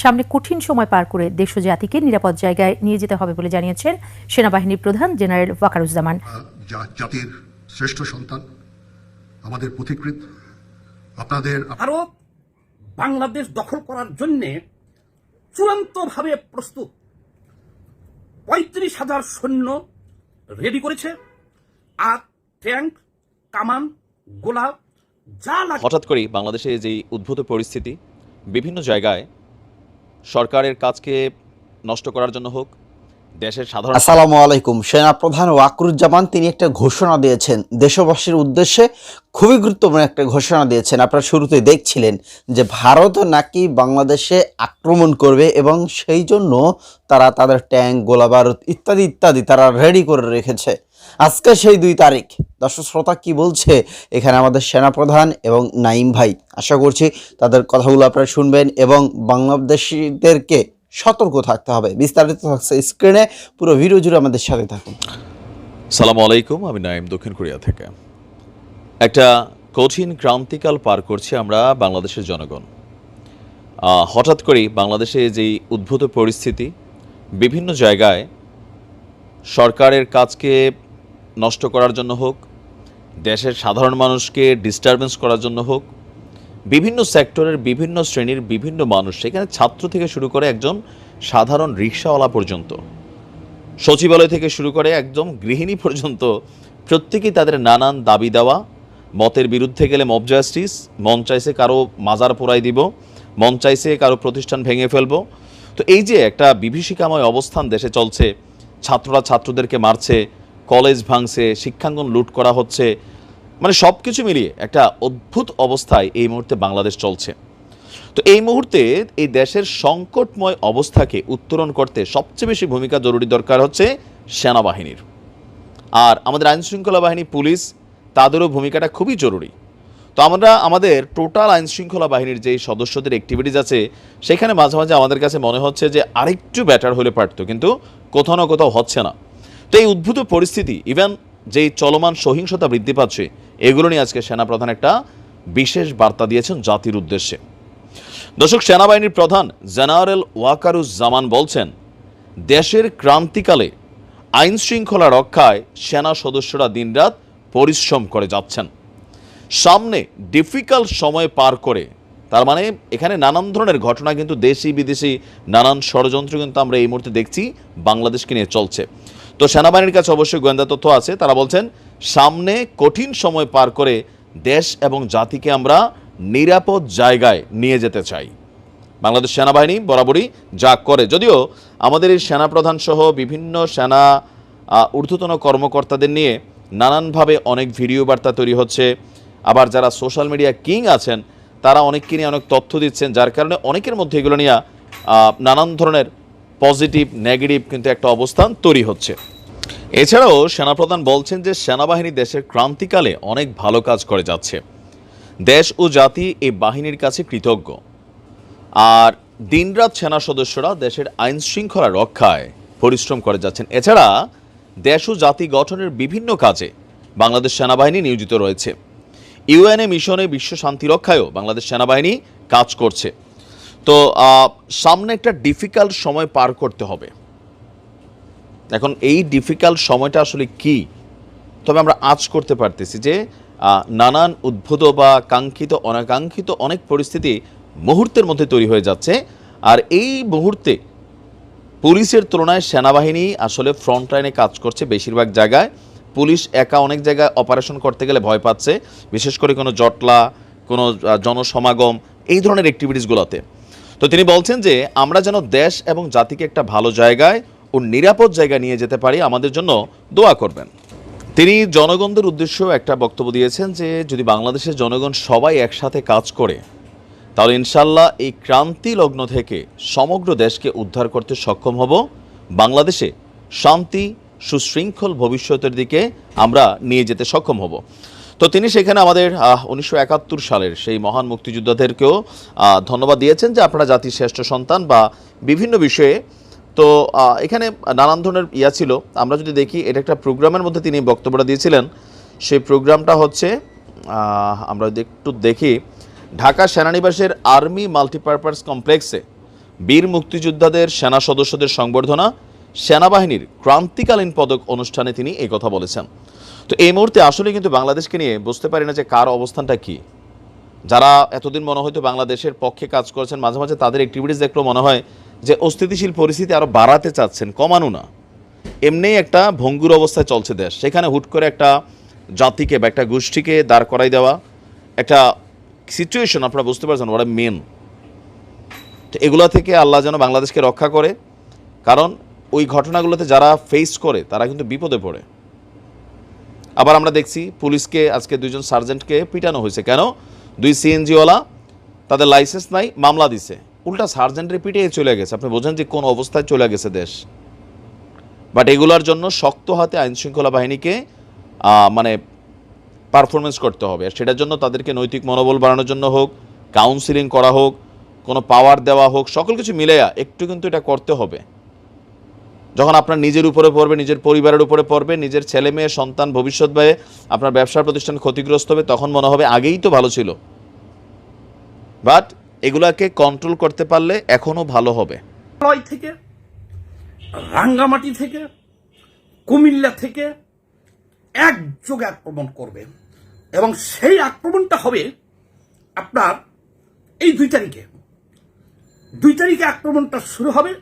সামনে কঠিন সময় পার করে দেশ জাতিকে নিরাপদ জায়গায় নিয়ে যেতে হবে বলে জানিয়েছেন সেনাবাহিনীর প্রধান জেনারেল ওয়াকারুজ্জামান। জাতির শ্রেষ্ঠ সন্তান আমাদের পথিকৃত আপনাদের ভারত বাংলাদেশ দখল করার জন্যে চূড়ান্তভাবে প্রস্তুত। পঁয়ত্রিশ হাজার সৈন্য রেডি করেছে। আর ট্যাঙ্ক কামান গোলা যা হঠাৎ করেই বাংলাদেশে যে উদ্ভূত পরিস্থিতি বিভিন্ন জায়গায় সরকারের কাজকে নষ্ট করার জন্য হোক, দেশের সাধারণ আসসালামু আলাইকুম। সেনাপ্রধান ওয়াকরুজ্জামান, তিনি একটা ঘোষণা দিয়েছেন। দেশবাসীর উদ্দেশ্যে খুবই গুরুত্বপূর্ণ একটা ঘোষণা দিয়েছেন। আপনারা শুরুতে দেখছিলেন যে ভারত নাকি বাংলাদেশে আক্রমণ করবে এবং সেই জন্য তারা তাদের ট্যাঙ্ক, গোলাবারুদ ইত্যাদি ইত্যাদি তারা রেডি করে রেখেছে। আজকে সেই দুই তারিখ। দর্শক শ্রোতা কি বলছে? এখানে আমাদের সেনাপ্রধান এবং নাইম ভাই। আশা করছি তাদের কথাগুলো আপনারা শুনবেন এবং বাংলাদেশিদেরকে সতর্ক থাকতে হবে। বিস্তারিত থাকছে স্ক্রিনে। পুরো ভিডিও জুড়ে আমাদের সাথে থাকুন। সালাম আলাইকুম, আমি নাইম দক্ষিণ কোরিয়া থেকে। একটা কঠিন ক্রান্তিকাল পার করছি আমরা বাংলাদেশের জনগণ। হঠাৎ করেই বাংলাদেশে যেই উদ্ভূত পরিস্থিতি, বিভিন্ন জায়গায় সরকারের কাজকে নষ্ট করার জন্য হোক দেশের সাধারণ মানুষকে ডিস্টারবেন্স করার জন্য হোক, বিভিন্ন সেক্টরের বিভিন্ন শ্রেণির বিভিন্ন মানুষ, সেখানে ছাত্র থেকে শুরু করে একজন সাধারণ রিক্সাওয়ালা পর্যন্ত, সচিবালয় থেকে শুরু করে একদম গৃহিণী পর্যন্ত, প্রত্যেকেই তাদের নানান দাবি দেওয়া, মতের বিরুদ্ধে গেলে মব জাস্টিস মন চাইছে কারও মাজার পোড়াই দিব মন চাইছে কারও প্রতিষ্ঠান ভেঙে ফেলব। তো এই যে একটা বিভীষিকাময় অবস্থান দেশে চলছে, ছাত্ররা ছাত্রদেরকে মারছে কলেজ ভাঙছে, শিক্ষাঙ্গন লুট করা হচ্ছে মানে সব কিছু মিলিয়ে একটা অদ্ভুত অবস্থায় এই মুহূর্তে বাংলাদেশ চলছে। তো এই মুহূর্তে এই দেশের সংকটময় অবস্থাকে উত্তরণ করতে সবচেয়ে বেশি ভূমিকা জরুরি দরকার হচ্ছে সেনাবাহিনীর। আর আমাদের আইন শৃঙ্খলা বাহিনী, পুলিশ, তাদেরও ভূমিকাটা খুবই জরুরি। তো আমরা, আমাদের টোটাল আইন শৃঙ্খলা বাহিনীর যে সদস্যদের অ্যাক্টিভিটিস আছে, সেখানে মাঝে মাঝে আমাদের কাছে মনে হচ্ছে যে আরেকটু বেটার হলে পারতো, কিন্তু কোথাও না কোথাও হচ্ছে না। তো এই উদ্ভূত পরিস্থিতি ইভেন যেই চলমান সহিংসতা বৃদ্ধি পাচ্ছে, এগুলো নিয়ে আজকে সেনাপ্রধান একটা বিশেষ বার্তা দিয়েছেন জাতির উদ্দেশ্যে। দর্শক, সেনাবাহিনীর প্রধান জেনারেল ওয়াকারুজ্জামান বলছেন, দেশের ক্রান্তিকালে আইন শৃঙ্খলা রক্ষায় সেনা সদস্যরা দিনরাত পরিশ্রম করে যাচ্ছেন। সামনে ডিফিকাল্ট সময় পার করে, তার মানে এখানে নানান ধরনের ঘটনা কিন্তু দেশি বিদেশি নানান ষড়যন্ত্র কিন্তু আমরা এই মুহূর্তে দেখছি, বাংলাদেশকে নিয়ে চলছে। তো সেনাবাহিনীর কাছে অবশ্যই গোয়েন্দা তথ্য আছে। তারা বলছেন, সামনে কঠিন সময় পার করে দেশ এবং জাতিকে আমরা নিরাপদ জায়গায় নিয়ে যেতে চাই। বাংলাদেশ সেনাবাহিনী বরাবরই যা করে। যদিও আমাদের এই সেনাপ্রধান সহ বিভিন্ন সেনা ঊর্ধ্বতন কর্মকর্তাদের নিয়ে নানানভাবে অনেক ভিডিও বার্তা তৈরি হচ্ছে। আবার যারা সোশ্যাল মিডিয়া কিং আছেন, তারা অনেককে নিয়ে অনেক তথ্য দিচ্ছেন, যার কারণে অনেকের মধ্যে এগুলো নিয়ে নানান ধরনের পজিটিভ, নেগেটিভ কিন্তু একটা অবস্থান তৈরি হচ্ছে। এছাড়াও সেনাপ্রধান বলছেন যে সেনাবাহিনী দেশের ক্রান্তিকালে অনেক ভালো কাজ করে যাচ্ছে। দেশ ও জাতি এই বাহিনীর কাছে কৃতজ্ঞ। আর দিনরাত সেনা সদস্যরা দেশের আইন শৃঙ্খলা রক্ষায় পরিশ্রম করে যাচ্ছেন। এছাড়া দেশ ও জাতি গঠনের বিভিন্ন কাজে বাংলাদেশ সেনাবাহিনী নিয়োজিত রয়েছে। ইউএনএ মিশনে বিশ্ব শান্তি রক্ষায়ও বাংলাদেশ সেনাবাহিনী কাজ করছে। তো সামনে একটা ডিফিকাল্ট সময় পার করতে হবে। এখন এই ডিফিকাল্ট সময়টা আসলে কি? তবে আমরা আজ করতে পারতেছি যে নানান উদ্ভূত বা কাঙ্ক্ষিত, অনাকাঙ্ক্ষিত অনেক পরিস্থিতি মুহূর্তের মধ্যে তৈরি হয়ে যাচ্ছে। আর এই মুহূর্তে পুলিশের তুলনায় সেনাবাহিনী আসলে ফ্রন্ট লাইনে কাজ করছে বেশিরভাগ জায়গায়। পুলিশ একা অনেক জায়গায় অপারেশন করতে গেলে ভয় পাচ্ছে। বিশেষ করে কোনো জটলা, কোনো জনসমাগম, এই ধরনের অ্যাক্টিভিটিসগুলোতে তো তিনি বলছেন যে, আমরা যেন দেশ এবং জাতিকে একটা ভালো জায়গায় ও নিরাপদ জায়গায় নিয়ে যেতে পারি, আমাদের জন্য দোয়া করবেন। তিনি জনগণদের উদ্দেশ্যেও একটা বক্তব্য দিয়েছেন যে, যদি বাংলাদেশের জনগণ সবাই একসাথে কাজ করে, তাহলে ইনশাল্লাহ এই ক্রান্তি লগ্ন থেকে সমগ্র দেশকে উদ্ধার করতে সক্ষম হব। বাংলাদেশে শান্তি, সুশৃঙ্খল ভবিষ্যতের দিকে আমরা নিয়ে যেতে সক্ষম হব। তো তিনি সেখানে আমাদের উনিশশো একাত্তর সালের সেই মহান মুক্তিযোদ্ধাদেরকেও ধন্যবাদ দিয়েছেন যে আপনারা জাতির শ্রেষ্ঠ সন্তান বা বিভিন্ন বিষয়ে। তো এখানে নানান ধরনের ইয়া ছিল। আমরা যদি দেখি, এটা একটা প্রোগ্রামের মধ্যে তিনি বক্তব্যটা দিয়েছিলেন। সেই প্রোগ্রামটা হচ্ছে আমরা যদি একটু দেখি, ঢাকা সেনানিবাসের আর্মি মাল্টিপারপাস কমপ্লেক্সে বীর মুক্তিযোদ্ধাদের সেনা সদস্যদের সংবর্ধনা, সেনাবাহিনীর ক্রান্তিকালীন পদক অনুষ্ঠানে তিনি কথা বলেছেন। তো এই মুহূর্তে আসলে কিন্তু বাংলাদেশকে নিয়ে বুঝতে পারি না যে কার অবস্থানটা কী। যারা এতদিন মনে হয়তো বাংলাদেশের পক্ষে কাজ করেছেন, মাঝে মাঝে তাদের অ্যাক্টিভিটিস দেখলেও মনে হয় যে অস্থিতিশীল পরিস্থিতি আরও বাড়াতে চাচ্ছেন, কমানো না। এমনিই একটা ভঙ্গুর অবস্থায় চলছে দেশ। সেখানে হুট করে একটা জাতিকে বা একটা গোষ্ঠীকে দাঁড় করাই দেওয়া, একটা সিচুয়েশন আপনারা বুঝতে পারছেন ওরা মেন তো এগুলো থেকে আল্লাহ যেন বাংলাদেশকে রক্ষা করে, কারণ ওই ঘটনাগুলোতে যারা ফেস করে, তারা কিন্তু বিপদে পড়ে। আবার আমরা দেখছি পুলিশকে, আজকে দুইজন সার্জেন্টকে পিটানো হয়েছে। কেন? দুই সিএনজিওয়ালা, তাদের লাইসেন্স নাই, মামলা দিছে। উল্টা সার্জেন্টের পিটিয়ে চলে গেছে। আপনি বোঝেন যে কোন অবস্থায় চলে গেছে দেশ। বাট এগুলোর জন্য শক্ত হাতে আইন শৃঙ্খলা বাহিনীকে মানে পারফরমেন্স করতে হবে। আর সেটার জন্য তাদেরকে নৈতিক মনোবল বাড়ানোর জন্য হোক কাউন্সিলিং করা হোক, কোনো পাওয়ার দেওয়া হোক, সকল কিছু মিলেয়া একটু কিন্তু এটা করতে হবে। যখন আপনার নিজের উপরে পড়বে, নিজের পরিবারের উপরে পড়বে, নিজের ছেলে মেয়ে, সন্তান, ভবিষ্যৎ ব্যয়ে আপনার ব্যবসার প্রতিষ্ঠান ক্ষতিগ্রস্ত হবে, তখন মনে হবে আগেই তো ভালো ছিল। বাট এগুলাকে কন্ট্রোল করতে পারলে এখনও ভালো হবে। থেকে, রাঙ্গামাটি থেকে, কুমিল্লা থেকে একযোগে আক্রমণ করবে এবং সেই আক্রমণটা হবে আপনার এই দুই তারিখে। দুই তারিখে আক্রমণটা শুরু হবে।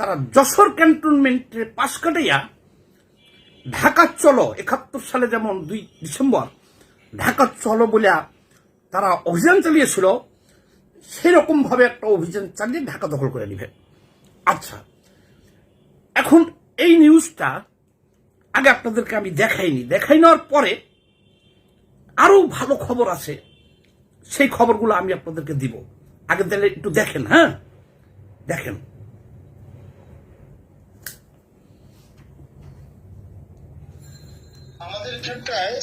তারা যশোর ক্যান্টনমেন্টের পাশ কাটাইয়া ঢাকা চলো, একাত্তর সালে যেমন দুই ডিসেম্বর, ঢাকা চলো বলে তারা অভিযান চালিয়েছিল সেরকম ভাবে একটা অভিযান চালিয়ে ঢাকা দখল করে নিবে। আচ্ছা এখন এই নিউজটা আগে আপনাদেরকে আমি দেখাইনি। দেখাই নেওয়ার পরে আরও ভালো খবর আছে, সেই খবরগুলো আমি আপনাদেরকে দিব। আগে তাহলে একটু দেখেন হ্যাঁ? দেখেন। আমাদের এখানটায়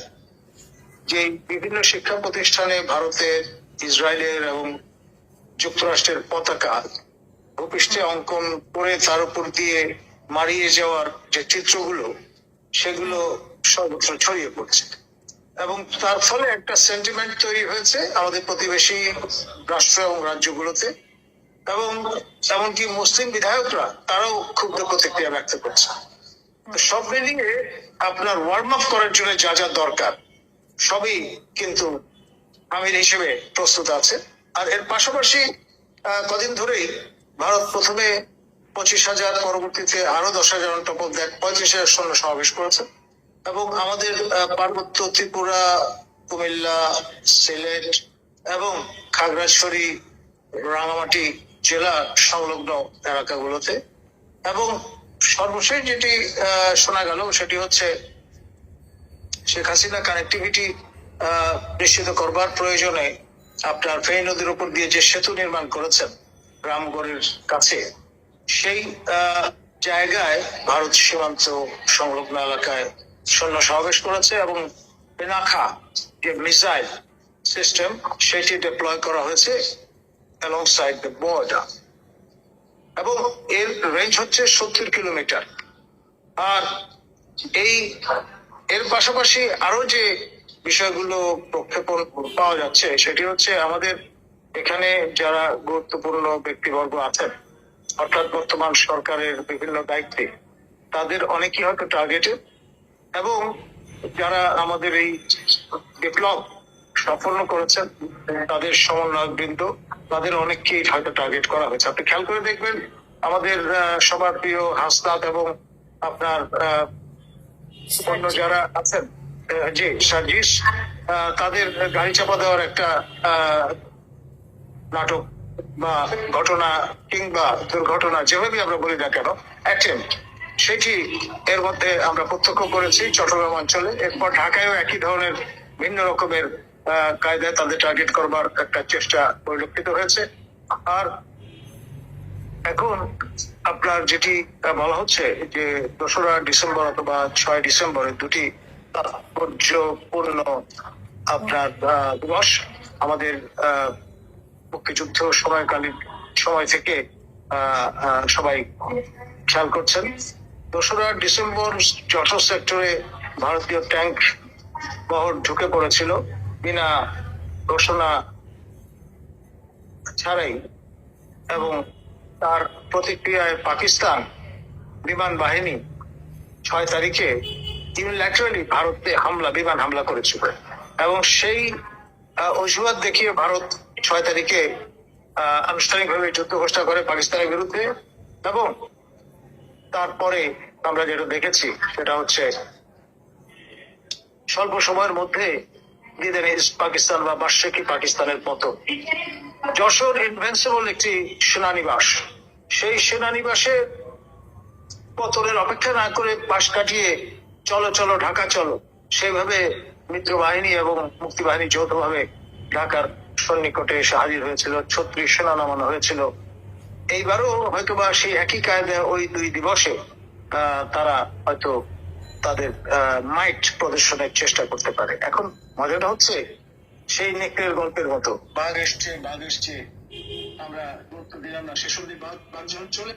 যে বিভিন্ন শিক্ষা প্রতিষ্ঠানে ভারতের, ইসরায়েলের এবং যুক্তরাষ্ট্রের পতাকা ভূপৃষ্ঠে অঙ্কন করে তার উপর দিয়ে মারিয়ে যাওয়ার যে চিত্রগুলো, সেগুলো সর্বত্র ছড়িয়ে পড়ছে। এবং তার ফলে একটা সেন্টিমেন্ট তৈরি হয়েছে আমাদের প্রতিবেশী রাষ্ট্র এবং রাজ্যগুলোতে। এবং এমনকি মুসলিম বিধায়করা, তারাও ক্ষুব্ধ প্রতিক্রিয়া ব্যক্ত করছে। সব মিলিয়ে আপনার ওয়ার্ম আপ করার জন্য যা যা দরকার, সবই কিন্তু আমির হিসেবে প্রস্তুত আছে। আর এর পাশাপাশি কদিন ধরেই ভারত প্রথমে পঁচিশ হাজার, পরবর্তীতে আরও দশ হাজার টপল দেখ পঁয়ত্রিশ হাজার সৈন্য সমাবেশ করেছে। এবং আমাদের পার্বত্য ত্রিপুরা, কুমিল্লা, সিলেট এবং খাগড়াছড়ি রাঙামাটি জেলা সংলগ্ন এলাকাগুলোতে। এবং সর্বশেষ যেটি শোনা গেল সেটি হচ্ছে শেখ হাসিনা কানেক্টিভিটি নিশ্চিত করবার প্রয়োজনে আপনার ফেনী নদীর উপর দিয়ে যে সেতু নির্মাণ করেছেন রামগড়ের কাছে, সেই জায়গায় ভারত সীমান্ত সংলগ্ন এলাকায় সৈন্য সমাবেশ করেছে এবং পেনাখা যে মিসাইল সিস্টেম সেটি ডিপ্লয় করা হয়েছে অ্যালং সাইড দ্য বর্ডার এবং এর রেঞ্জ হচ্ছে সত্তর কিলোমিটার। আর এই এর পাশাপাশি আরও যে বিষয়গুলো প্রক্ষেপণ পাওয়া যাচ্ছে, সেটি হচ্ছে আমাদের এখানে যারা গুরুত্বপূর্ণ ব্যক্তিবর্গ আছেন, অর্থাৎ বর্তমান সরকারের বিভিন্ন দায়িত্বে, তাদের অনেকেই হয়তো টার্গেটেড এবং যারা আমাদের এই বিপ্লব সম্পন্ন করেছেন, তাদের সমন্বয়ক বৃন্দ তাদের অনেককেই হয়তো টার্গেট করা হয়েছে। আপনি খেয়াল করে দেখবেন আমাদের সবার প্রিয় হাসনাত এবং আপনার অন্য যারা আছেন জি সার্জিস তাদের গাড়ি চাপা দেওয়ার একটা আহ, নাটক বা ঘটনা কিংবা দুর্ঘটনা যেভাবে আমরা বলি না কেন অ্যাটেম্প সেটি এর মধ্যে আমরা প্রত্যক্ষ করেছি চট্টগ্রাম অঞ্চলে। এরপর ঢাকায়ও একই ধরনের ভিন্ন রকমের কায়দায় তাদের টার্গেট করবার একটা চেষ্টা পরিলক্ষিত হয়েছে। আর এখন আপনার যেটি বলা হচ্ছে যে দোসরা ডিসেম্বর অথবা ছয় ডিসেম্বরের দুটি তাৎপর্যপূর্ণ আপনার দিবস আমাদের মুক্তিযুদ্ধ সময়কালীন সময় থেকে সবাই খেয়াল করছেন। দোসরা ডিসেম্বর যশোর সেক্টরে ভারতীয় ট্যাঙ্ক বহর ঢুকে পড়েছিল। বিনা ঘোষণা ছাড়াই এবং তার প্রতিক্রিয়ায় পাকিস্তান বিমান বাহিনী ছয় তারিখে ইউনিল্যাটারালি ভারতে হামলা, বিমান হামলা করেছিল। এবং সেই অজুহাত দেখিয়ে ভারত ছয় তারিখে আনুষ্ঠানিকভাবে যুদ্ধ ঘোষণা করে পাকিস্তানের বিরুদ্ধে এবং তারপরে আমরা যেটা দেখেছি সেটা হচ্ছে স্বল্প সময়ের মধ্যে ইস্ট পাকিস্তান বা বার্ষিকী পাকিস্তানের পতন যশোর ইনভেন্সিবল একটি সেনানিবাস। সেই সেনানিবাসে পতনের অপেক্ষা না করে পাশ কাটিয়ে চলো চলো, ঢাকা চলো। সেইভাবে মিত্র বাহিনী এবং মুক্তি বাহিনী যৌথভাবে ঢাকার সন্নিকটে এসে হাজির হয়েছিল। ছত্রিশ সেনা নামানো হয়েছিল। এইবারও হয়তোবা সেই একই কায়দায় ওই দুই দিবসে তারা হয়তো তাদের মাইট প্রদর্শনের চেষ্টা করতে পারে। এখন মজাটা হচ্ছে সেই নেকড়ের গল্পের মতো। বাঘ এসছে বাঘ এসছে। আমরা গুরুত্ব দিলাম না শেষ অব্দি বাঘ বাঘ যখন চলে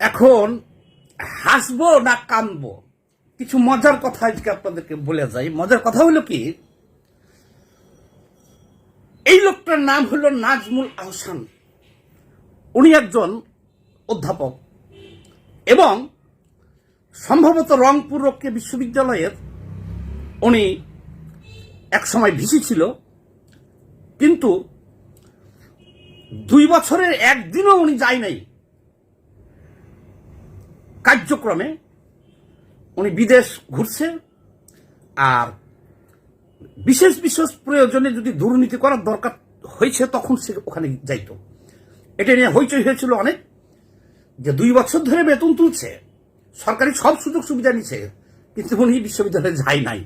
এখন হাসবো না কানবো কিছু মজার কথা আজকে আপনাদেরকে বলে যাই। মজার কথা হলো কি এই লোকটার নাম হলো নাজমুল আহসান। উনি একজন অধ্যাপক এবং সম্ভবত রংপুর রক্ষে বিশ্ববিদ্যালয়ের উনি একসময় ভিসি ছিল। কিন্তু দুই বছরের একদিনও উনি যায় নাই। কার্যক্রমে উনি বিদেশ ঘুরছে আর বিশেষ বিশেষ প্রয়োজনে যদি দুর্নীতি করার দরকার হয়েছে, তখন সে ওখানে যাইত। এটা নিয়ে হইচই হয়েছিল অনেক, যে দুই বছর ধরে বেতন তুলছে, সরকারি সব সুযোগ সুবিধা নিচ্ছে কিন্তু উনি বিশ্ববিদ্যালয়ে যায় নাই।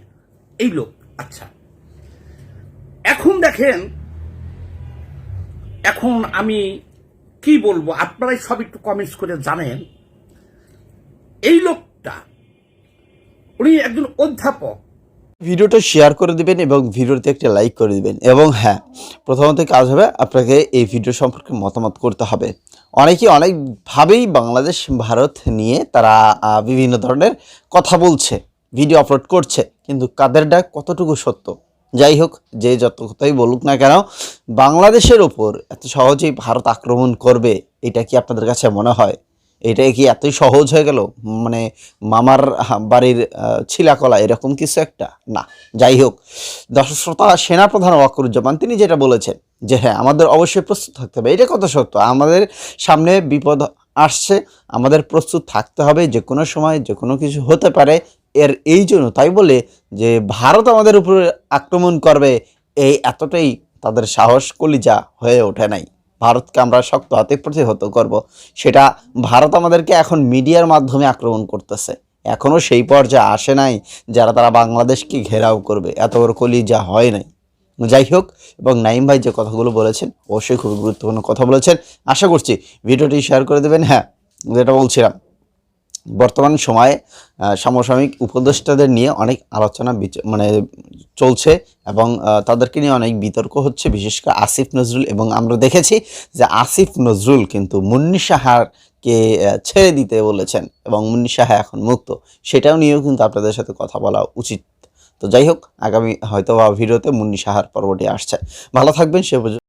এই লোক আচ্ছা। এখন দেখেন, এখন আমি কি বলব, আপনারাই সব একটু কমেন্টস করে জানেন। এই লোকটা, উনি একজন অধ্যাপক ভিডিওটা শেয়ার করে দিবেন এবং ভিডিওতে একটা লাইক করে দিবেন। এবং হ্যাঁ প্রথমত কাজ হবে আপনাকে এই ভিডিও সম্পর্কে মতামত করতে হবে। অনেকে অনেকভাবেই বাংলাদেশ, ভারত নিয়ে তারা বিভিন্ন ধরনের কথা বলছে ভিডিও আপলোড করছে, কিন্তু কাদের ডাক কতটুকু সত্য? যাই হোক, যে যত কথাই বলুক না কেন, বাংলাদেশের ওপর এত সহজেই ভারত আক্রমণ করবে, এটা কি আপনাদের কাছে মনে হয়? এটা কি এতই সহজ হয়ে গেল? মানে মামার বাড়ির ছিলাকলা এরকম কিছু একটা? না, যাই হোক। দর্শক শ্রোতা, সেনাপ্রধান ওয়াকুরুজ্জামান, তিনি যেটা বলেছেন যে হ্যাঁ আমাদের অবশ্যই প্রস্তুত থাকতে হবে। এটা কত সত্য। আমাদের সামনে বিপদ আসছে, আমাদের প্রস্তুত থাকতে হবে, যে কোনো সময়, যে কোনো কিছু হতে পারে। এর এই জন্য তাই বলে যে, ভারত আমাদের উপরে আক্রমণ করবে, এই এতটাই তাদের সাহস, কলিজা হয়ে ওঠে নাই। ভারতকে আমরা শক্ত হাতে প্রতিহত করব। সেটা ভারত আমাদেরকে এখন মিডিয়ার মাধ্যমে আক্রমণ করতেছে। এখনও সেই পর্যায়ে আসে নাই যারা তারা বাংলাদেশকে ঘেরাও করবে। এত বড় কলিজা হয় নাই। যাই হোক, এবং নাইম ভাই যে কথাগুলো বলেছেন, অবশ্যই খুবই গুরুত্বপূর্ণ কথা বলেছেন। আশা করছি ভিডিওটি শেয়ার করে দেবেন। হ্যাঁ যেটা বলছিলাম বর্তমান সময়ে সমসাময়িক উপদেষ্টাদের নিয়ে অনেক আলোচনা মানে চলছে এবং তাদেরকে নিয়ে অনেক বিতর্ক হচ্ছে। বিশেষ করে আসিফ নজরুল এবং আমরা দেখেছি যে আসিফ নজরুল কিন্তু মুন্নি সাহারকে ছেড়ে দিতে বলেছেন এবং মুন্নি সাহা এখন মুক্ত। সেটাও নিয়েও কিন্তু আপনাদের সাথে কথা বলা উচিত। তো যাই হোক, আগামী হয়তো বা ভিডিওতে মুন্নি সাহার পর্বটি আসছে। ভালো থাকবেন, সে